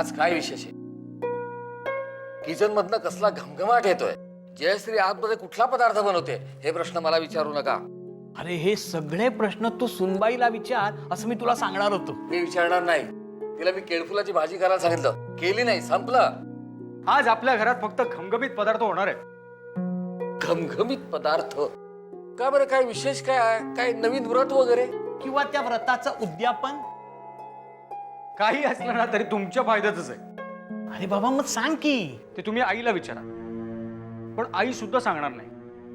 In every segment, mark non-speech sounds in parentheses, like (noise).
आज काय विशेष आहे? किचन मधनं कसला घमघमाट येतोय? जयश्री आतमध्ये कुठला पदार्थ बनवते? हे प्रश्न मला विचारू नका. अरे हे सगळे प्रश्न तू सुनबाईला विचार असं मी तुला सांगणार होतो. मी विचारणार नाही. तिला मी केळफुलाची भाजी करायला सांगितलं. केली नाही संपलं. आज आपल्या घरात फक्त खमगमीत पदार्थ होणार आहे घमघमीत पदार्थ? का बरं काय विशेष काय आहे? काय नवीन व्रत वगैरे? किंवा त्या व्रताचं उद्यापन? काही असलं ना तरी तुमच्या फायद्यातच आहे. अरे बाबा मग सांग की. ते तुम्ही आईला विचारा. पण आई सुद्धा सांगणार नाही.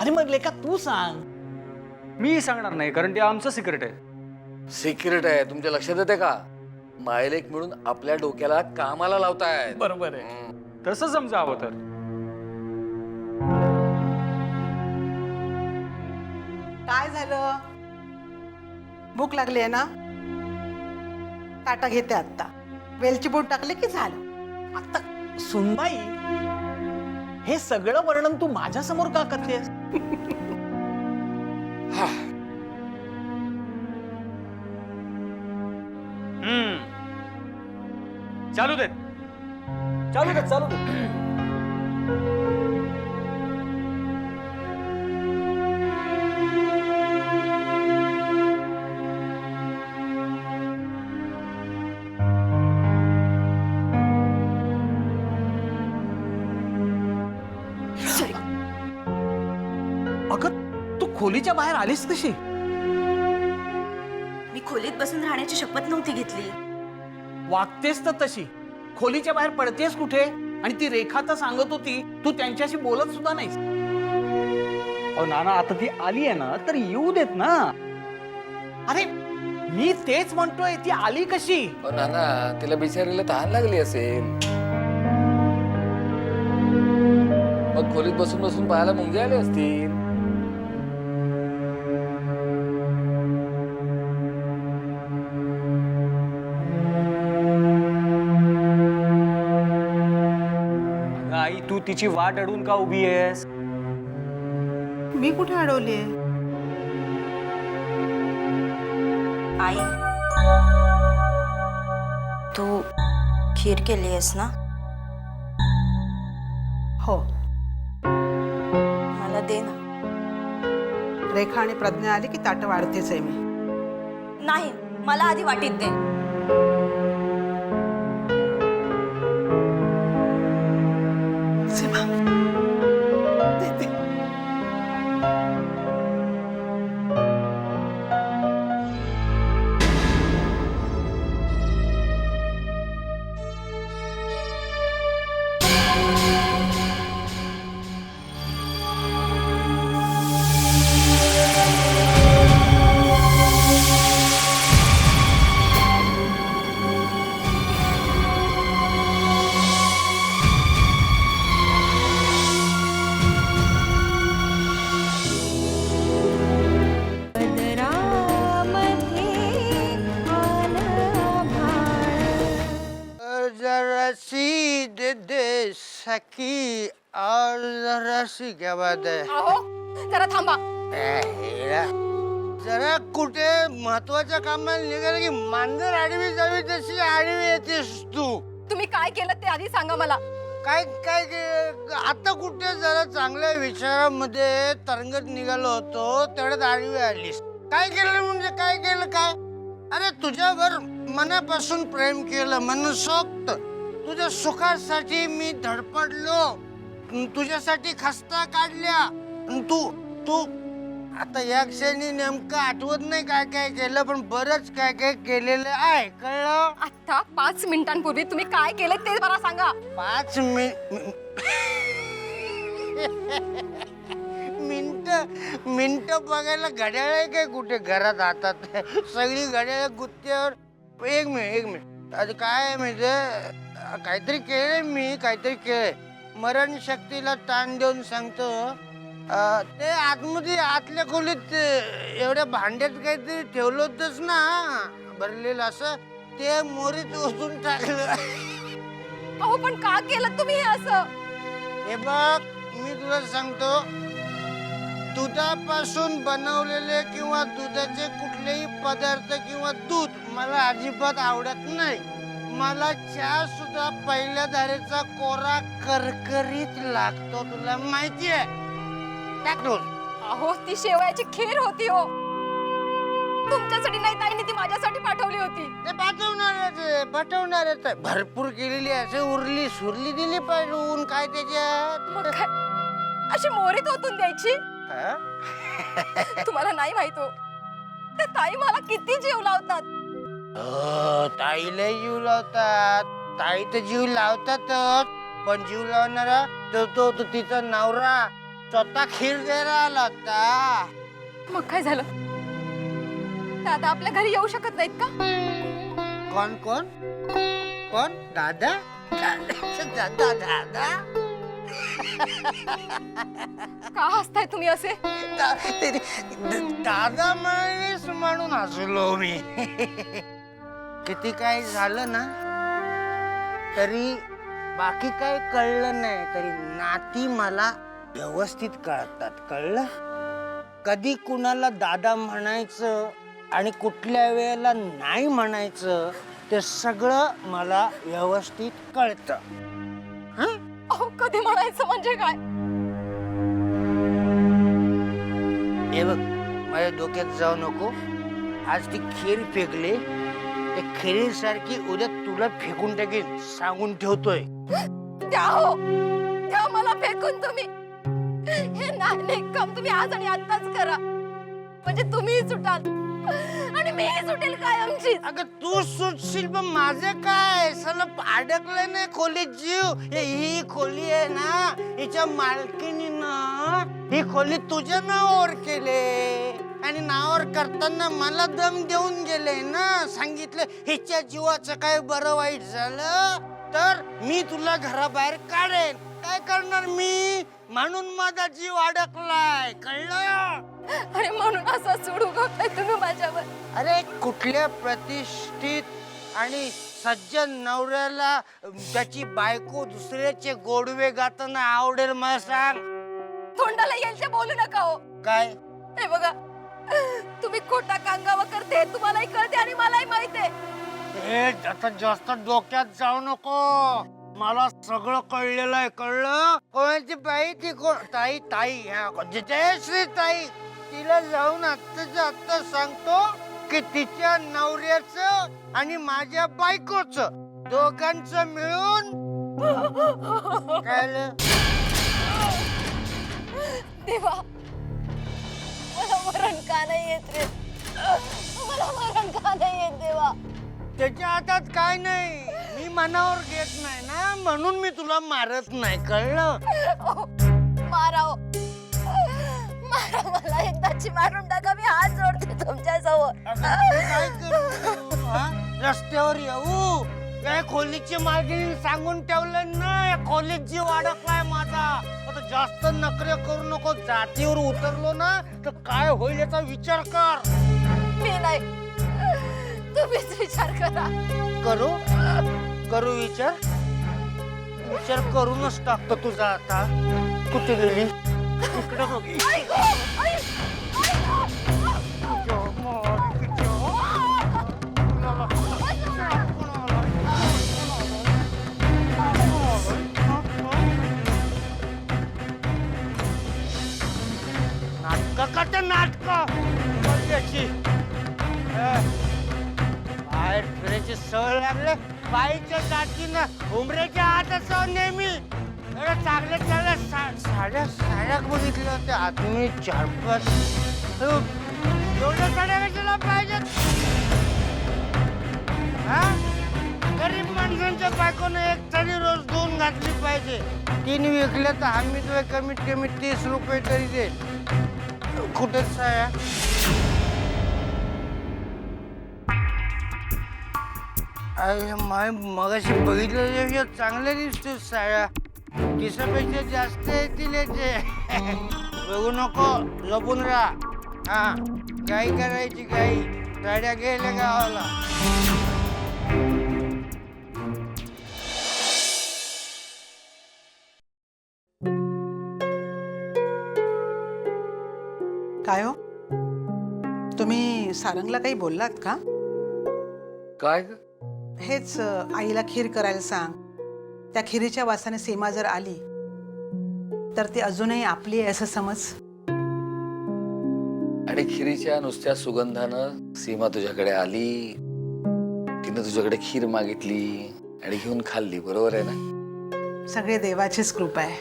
अरे मग लेका तू सांग. मी सांगणार नाही कारण ते आमचं सिक्रेट आहे. सिक्रेट आहे तुमच्या लक्षात येते का? मायलेक मिळून आपल्या डोक्याला कामाला लावतायत. बरोबर आहे. तसं समजावं तर. काय झालं? भूक लागली आहे ना? ताटा घेते आत्ता. वेलची पूड टाकली की झालं. आता सुनबाई हे सगळं वर्णन तू माझ्यासमोर का करतेस? हा. हम्म. चालू देत चालू दे चालू दे. खोलीच्या बाहेर आलीस कशी? मी खोलीत बसून राहण्याची शपथ नव्हती घेतली. वागतेस तर तशी. खोलीच्या बाहेर पडतेस कुठे? आणि ती रेखा तर सांगत होती तू त्यांच्याशी बोलत सुद्धा नाहीस. अहो नाना आता ती आली आहे ना तर येऊ देत ना. अरे मी तेच म्हणतोय ती आली कशी? अहो, नाना तिला बिचारीला तहान लागली असेल. मग खोलीत बसून बसून पाहायला मुंगे आले असतील. तिची वाट अडून का उभी आहेस? मी कुठे अडवली आहे? आई तू खीर केली आहेस ना? हो. मला दे ना. रेखा आणि प्रज्ञा आली की ताटं वाढतेच आहे मी. नाही मला आधी वाटीत दे. क्या बात है अहो जरा थांबा. जरा कुठे महत्त्वाच्या कामाला निघालं की मांजर आडवी जावी तशी आडवी येतेस तू. तुम्ही काय केलं ते आधी सांगा मला. काय काय के- आता कुठे जरा चांगल्या विचारामध्ये तरंगत निघालो होतो तेवढ्यात आडवी आलीस. काय केलं म्हणजे काय केलं काय? अरे तुझ्यावर मनापासून प्रेम केलं मनसोक्त. तुझ्या सुखासाठी मी धडपडलो. तुझ्यासाठी खस्ता काढल्या. तू तू आता या क्षणी नेमकं आठवत नाही काय काय केलं पण बरंच काय काय केलेलं आहे कळलं? आता पाच मिनिटांपूर्वी तुम्ही काय केलं ते मला सांगा. पाच मिनिट मिनिट मिनिट बघायला घड्याळ आहे काय कुठे घरात हातात? सगळी घड्याळ गुत्त्यावर. एक मिनिट एक मिनिट. आता काय म्हणजे काहीतरी केलंय मी काहीतरी केलंय. मरण शक्तीला ताण देऊन सांगतो अं, ते आतमध्ये आतल्या खोलीत अं, एवढ्या भांड्यात काहीतरी ठेवलं होतंच ना भरलेलं असं ते मोरीत ओतून टाकलं. अहो पण का केलं तुम्ही हे असं? हे बघ मी तुला सांगतो दुधापासून बनवलेले किंवा दुधाचे कुठलेही पदार्थ किंवा दूध मला अजिबात आवडत नाही. मला चहा सुद्धा पहिल्या धारेचा कोरा करकरीत लागतो तुला माहितीये? टाक दोन. अहो ती शेवयाची खीर होती हो. तुमच्यासाठी नाही ताईने ती माझ्यासाठी पाठवली होती. ते पाठवणारच आहे, पाठवणारच आहे. भरपूर केलेली असे उरली सुरली दिली पाहिजे काय त्याच्यात? मग काय? अशी मोरीत ओतून द्यायची? हा? तुम्हाला नाही माहीत हो. त्या ताई मला किती जीव लावतात. हो, ताईला जीव लावतात. ताई तर जीव लावतातच पण जीव लावणारा तो तो तो तिचा नवरा स्वतः खीर द्यायला आला होता. मग काय झालं? आता आपल्या घरी येऊ शकत नाहीत का? कोण कोण? कोण? दादा? दादा दादा? का हसताय तुम्ही असे? दादा म्हणून हसलो मी. किती काही झालं ना तरी बाकी काही कळलं नाही तरी नाती मला व्यवस्थित कळतात. कळलं? कधी कुणाला दादा म्हणायचं आणि कुठल्या वेळेला नाही म्हणायचं ते सगळं मला व्यवस्थित कळतं. हं? अहो कधी म्हणायचं म्हणजे काय? हे बघ माझ्या डोक्यात जाऊ नको. आज ती खीर फेकली. त्या खिरीसारखी उद्या तुला फेकून टाकेन सांगून ठेवतोय. द्या हो द्या मला फेकून तुम्ही. हे नाही काम तुम्ही आज आणि आताच करा. म्हणजे तुम्ही सुटाल. आणि मीही सुटेल कायमची अगं तू सुटशील पण माझं काय? सला अडकलं नाही खोलीत जीव. हे ही खोली आहे ना हिच्या मालकीनीनं ही खोली तुझ्या नावावर केले आणि नावावर करताना मला दम देऊन गेले ना. सांगितलं हिच्या जीवाचं काय बरं वाईट झालं तर मी तुला घराबाहेर काढेन. काय करणार मी? म्हणून माझा जीव अडकलाय कळलं? आणि म्हणून असं सोडू गवताय तुम्ही माझ्यावर. अरे कुठल्या प्रतिष्ठित आणि सज्जन नवऱ्याला त्याची बायको दुसऱ्याचे गोडवे गाताना आवडेल मला सांग. तोंडाला येईल ते बोलू नका हो. काय? हे बघा तुम्ही खोटा कांगावा करते तुम्हालाही कळते आणि मलाही माहीत आहे. आता जास्त डोक्यात जाऊ नको. मला सगळं कळलेलं आहे कळलं? कोणाची बाई ती कोण ताई ताई हा जयश्री ताई तिला जाऊन आत्ताच्या आत्ता सांगतो की तिच्या नवऱ्याचं आणि माझ्या बायकोचं दोघांचं मिळून (laughs) देवा का नाही येत रे. मला मरण का नाही येत देवा. त्याच्या हातात काय नाही. मी मनावर घेत नाही ना. म्हणून मी तुला मारत नाही. कळलं? ओ, मारा मला एकदाची मारून टाका. मी हात जोडते तुमच्या असं तू काय हा? रस्त्यावर येऊ. या खोलीची मालकीने सांगून ठेवलं ना. या खोलीत जीव अडकलाय माझा. जास्त नखरे करू नको जातीवर उतरलो ना तर काय होईल याचा विचार कर. मी नाही. तुम्हीच विचार करा. करू? करू विचार? विचार करूनच टाकतो तुझा आता. कुठे गेली? इकडे बघ. ऐक ऐक, ते करते नाटक याची बाहेर फिरायची सवय लागले. बाईच्या जातीनं उमरेच्या हात असं नेहमी. एवढं चांगलं सा- साड्या साड्या बघितल्या होत्या. आदमी चार पाच अहो, एवढ्या साड्या कशाला पाहिजेत? हा? गरीब माणसांच्या बायकोनं एक तरी रोज दोन घातली पाहिजे. तीन विकल्या तर आम्ही तुला कमीत कमी तीस रुपये तरी दे कुठे साया अरे माय मगाशी बघितलं चांगल्या दिसतो साया दिसापेक्षा जास्त येतील याचे बघू नको लपून राहा. हा गाई करायची गाई गाड्या गेल्या गावाला काय हो? तुम्ही सारंगला काही बोललात का? काय ग? हेच अं, आईला खीर करायला सांग. त्या खिरीच्या वासाने सीमा जर आली तर ती अजूनही आपली आहे असं समज. आणि खिरीच्या नुसत्या सुगंधानं सीमा तुझ्याकडे आली तिनं तुझ्याकडे खीर मागितली आणि घेऊन खाल्ली बरोबर आहे ना? सगळे देवाचीच कृपा आहे.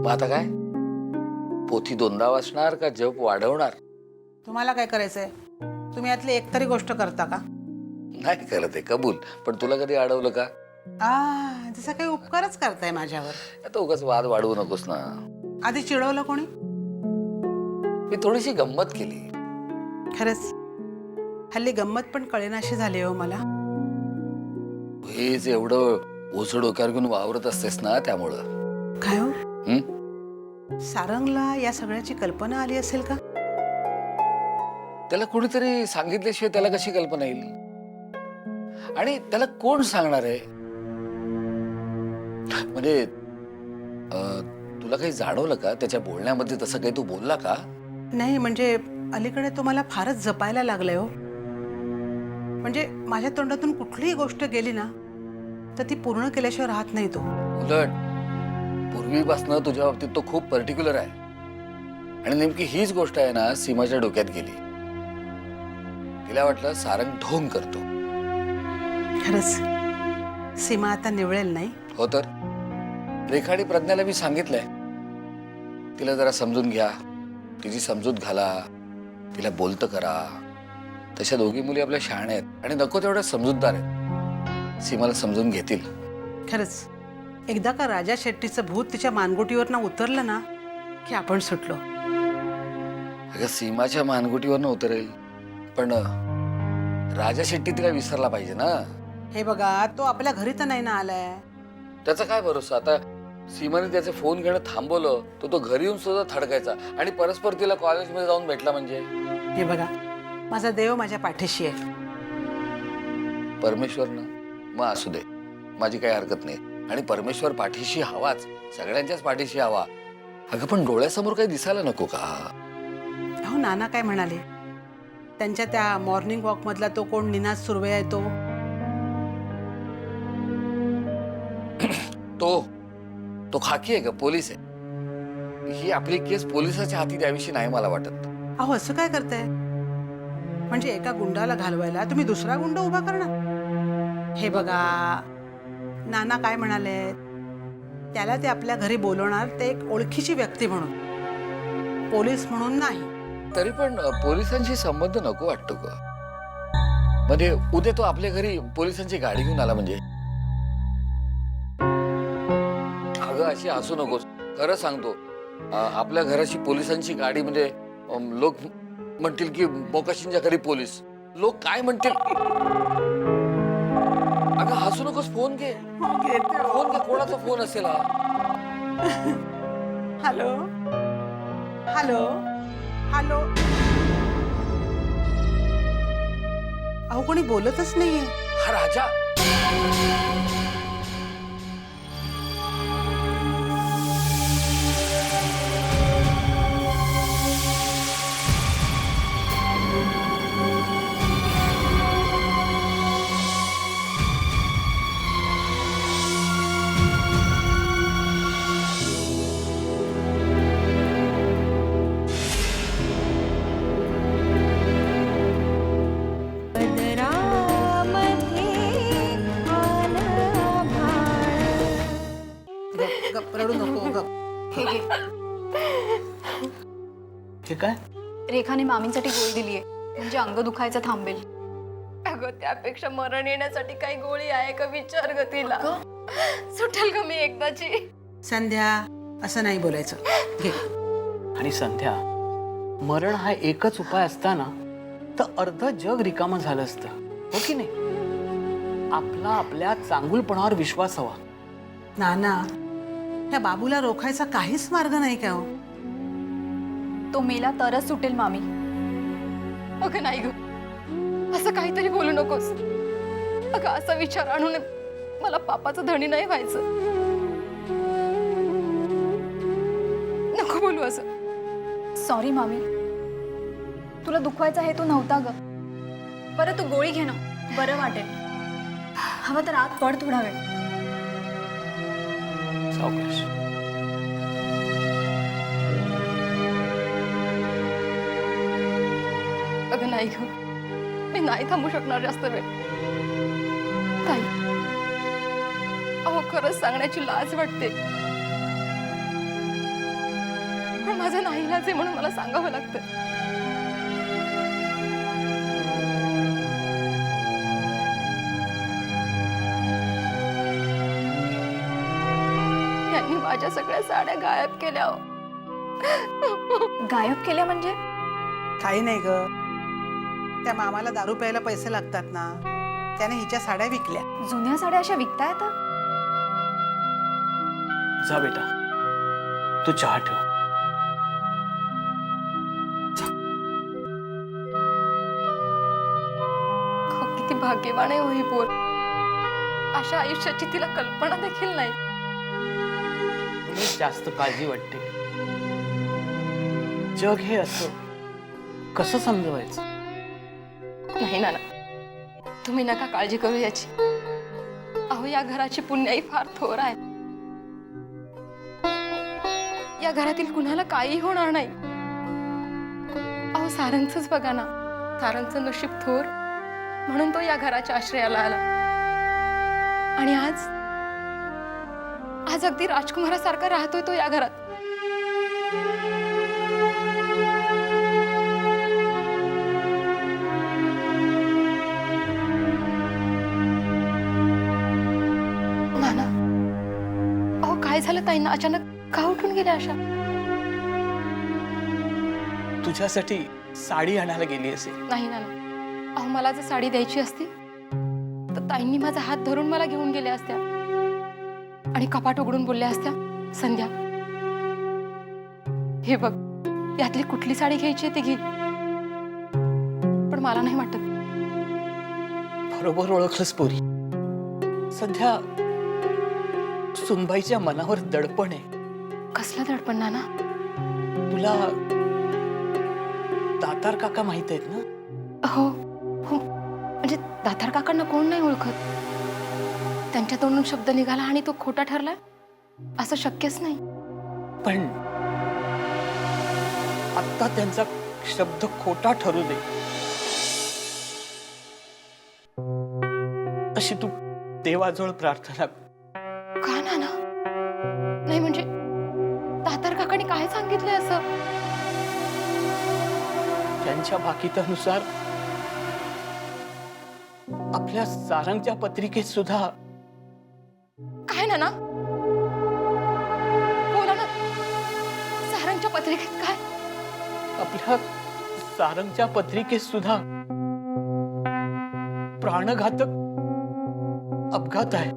मग आता काय? पोथी दोनदा वाचणार का जप वाढवणार? तुम्हाला काय करायचंय? तुम्ही यातली एकतरी गोष्ट करता का? नाही करत आहे कबूल. पण तुला कधी अडवलं का? आ जसा काही उपकारच करताय माझ्यावर. आता उगाच वाद वाढवू नकोस ना. आधी चिडवलं कोणी? मी थोडीशी गंमत केली. खरंच? हल्ली गंमत पण कळेनाशी झाली हो मला. हे जे एवढं ओझं डोक्यावर घेऊन वावरत असतेस ना त्यामुळं. काय हो? हं? सारंगला या सगळ्याची कल्पना आली असेल का? त्याला कोणीतरी सांगितल्याशिवाय त्याला कशी कल्पना येईल? आणि त्याला कोण सांगणार आहे? म्हणजे तुला काही जाणवलं का? त्याच्या बोलण्यामध्ये तसं काही तू बोलला का? नाही म्हणजे अलीकडे तो मला फारच जपायला लागलाय हो. म्हणजे माझ्या तोंडातून कुठलीही गोष्ट गेली ना तर ती पूर्ण केल्याशिवाय राहत नाही तो. उलट. पूर्वीपासनं तुझ्या बाबतीत तो खूप पर्टिक्युलर आहे. आणि नेमकी हीच गोष्ट आहे ना सीमाच्या डोक्यात गेली. तिला वाटलं सारंग ढोंग करतो. खरंच. सीमा आता निवळेल नाही? हो तर. रेखाडी प्रज्ञाला मी सांगितलंय. तिला जरा समजून घ्या. तिची समजूत घाला. तिला बोलतं करा. तशा दोघी मुली आपल्या शहाण्या आहेत. आणि नको तेवढ्या समजूतदार आहेत. सीमाला समजून घेतील. खरंच. एकदा का राजा शेट्टीचं भूत तिच्या मानगुटीवर ना उतरलं ना की आपण सुटलो. अगं सीमाच्या मानगुटीवर उतरेल. पण राजा शेट्टी तिला विसरला पाहिजे ना? हे बघा तो आपल्या घरी तर नाही ना आलाय. त्याचा काय भरोसा? आता सीमाने त्याचे फोन घेणं थांबवलं तर तो घरी येऊन सुद्धा थडकायचा. आणि परस्पर तिला कॉलेजमध्ये जाऊन भेटला म्हणजे? हे बघा माझा देव माझ्या पाठीशी आहे. परमेश्वरनं? मग असू दे. माझी काही हरकत नाही. आणि परमेश्वर पाठीशी हवाच. सगळ्यांच्याच पाठीशी हवा. अगं पण डोळ्यासमोर काही दिसायला नको का? अहो नाना काय म्हणाले? त्यांच्या त्या मॉर्निंग वॉक मधला तो कोण निनाद सुर्वे आहे तो? तो तो खाकी आहे का पोलीस आहे. ही आपली केस पोलिसाच्या हाती द्यावीशी नाही मला वाटत. अहो असं काय करताय? म्हणजे एका गुंडाला घालवायला तुम्ही दुसरा गुंड उभा करणार? हे बघा नाना काय म्हणाले? त्याला ते आपल्या घरी बोलवणार ते एक ओळखीची व्यक्ती म्हणून. पोलीस म्हणून नाही. तरी पण पोलिसांशी संबंध नको वाटतो का म्हणजे उद्या तो आपल्या घरी पोलिसांची गाडी घेऊन आला म्हणजे. अगं अशी हसू नकोस. खरं सांगतो आपल्या घराची पोलिसांची गाडी म्हणजे लोक म्हणतील की मोकाशींच्या घरी पोलीस. लोक काय म्हणतील? हसू नकोस फोन घे? फोन घे कोणाचा फोन असेल हा? हॅलो? हॅलो? हॅलो? अहो कोणी बोलतच नाहीये. हा राजा. हे काय रेखाने मामींसाठी गोळी दिलीये. म्हणजे अंग दुखायचं थांबेल. अगं त्यापेक्षा मरण येण्यासाठी काही गोळी आहे का? विचार ग तिला. सुटेल का मी एकदाची. संध्या असं नाही बोलायचं. घे. आणि संध्या मरण हा एकच उपाय असताना तर अर्ध जग रिकामं झालं असतं. हो की नाही? आपला आपल्या चांगुलपणावर विश्वास हवा. नाना त्या बाबूला रोखायचा काहीच मार्ग नाही का हो? तो मेला तरच सुटेल मामी. अगं नाही ग. असं काहीतरी बोलू नकोस. अगं असा विचार आणून मला पापाचं धणी नाही व्हायचं. नको बोलू असं. सॉरी मामी. तुला दुखवायचा हेतू नव्हता ग. बरं तू गोळी घे ना. बरं वाटेल. हवं तर आत पड थोडा वेळ. सावकाश अगं नाही घेऊ मी नाही थांबू शकणार जास्त वेळ. ताई. अहो खरंच सांगण्याची लाज वाटते. पण माझं नाही लाज आहे म्हणून मला सांगावं लागतं. माझ्या सगळ्या साड्या गायब केल्या हो. गायब केल्या म्हणजे? काही नाही ग. त्या मामाला दारू प्यायला पैसे लागतात ना. त्याने हिच्या साड्या विकल्या. जुन्या साड्या अशा विकता येतात जा बेटा. तू चहा ठेव. अहो, किती भाग्यवान आहे हो ही पोर. अशा आयुष्याची तिला कल्पना देखील नाही. म्हणून जास्त काळजी वाटते. जग हे असं कसं समजवायचं? नाही ना तुम्ही नका काळजी करू याची. अहो या घराची पुण्याई फार थोर आहे. या घरातील कुणाला काही होणार नाही. अहो सारंगच बघा ना. सारंगचं नशीब थोर. म्हणून तो या घराच्या आश्रयाला आला. आणि आज आज अगदी राजकुमारासारखा राहतोय तो या घरात. नाना. अहो काय झालं ताईंना? अचानक का उठून गेल्या अशा? तुझ्यासाठी साडी आणायला गेली असेल. नाही नाना. अहो मला जर साडी द्यायची असती तर ताईंनी माझा हात धरून मला घेऊन गेल्या असत्या. आणि कपाट उघडून बोलल्या असत्या संध्या हे बघ यातली कुठली साडी घ्यायची ती घे. पण मला नाही वाटत. बरोबर ओळखलंस पोरी. सध्या सुनबाईच्या मनावर दडपण आहे. कसलं दडपण नाना? तुला दातार काका माहीत आहेत ना? हो हो. म्हणजे दातार काकांना कोण नाही ओळखत? त्यांच्या तोंडून शब्द निघाला आणि तो खोटा ठरला? असं शक्यच नाही. पण आता त्यांचा शब्द खोटा ठरू दे. अशी तू देवाजवळ प्रार्थना. का नाना? नाही म्हणजे दातार काकांनी काय सांगितलंय असं? त्यांच्या भाकितानुसार आपल्या सारंगच्या पत्रिकेत सुद्धा ना ना? बोला ना सारंगच्या पत्रिकेत काय? आपल्या सारंगच्या पत्रिकेत सुद्धा प्राणघातक अपघात आहे.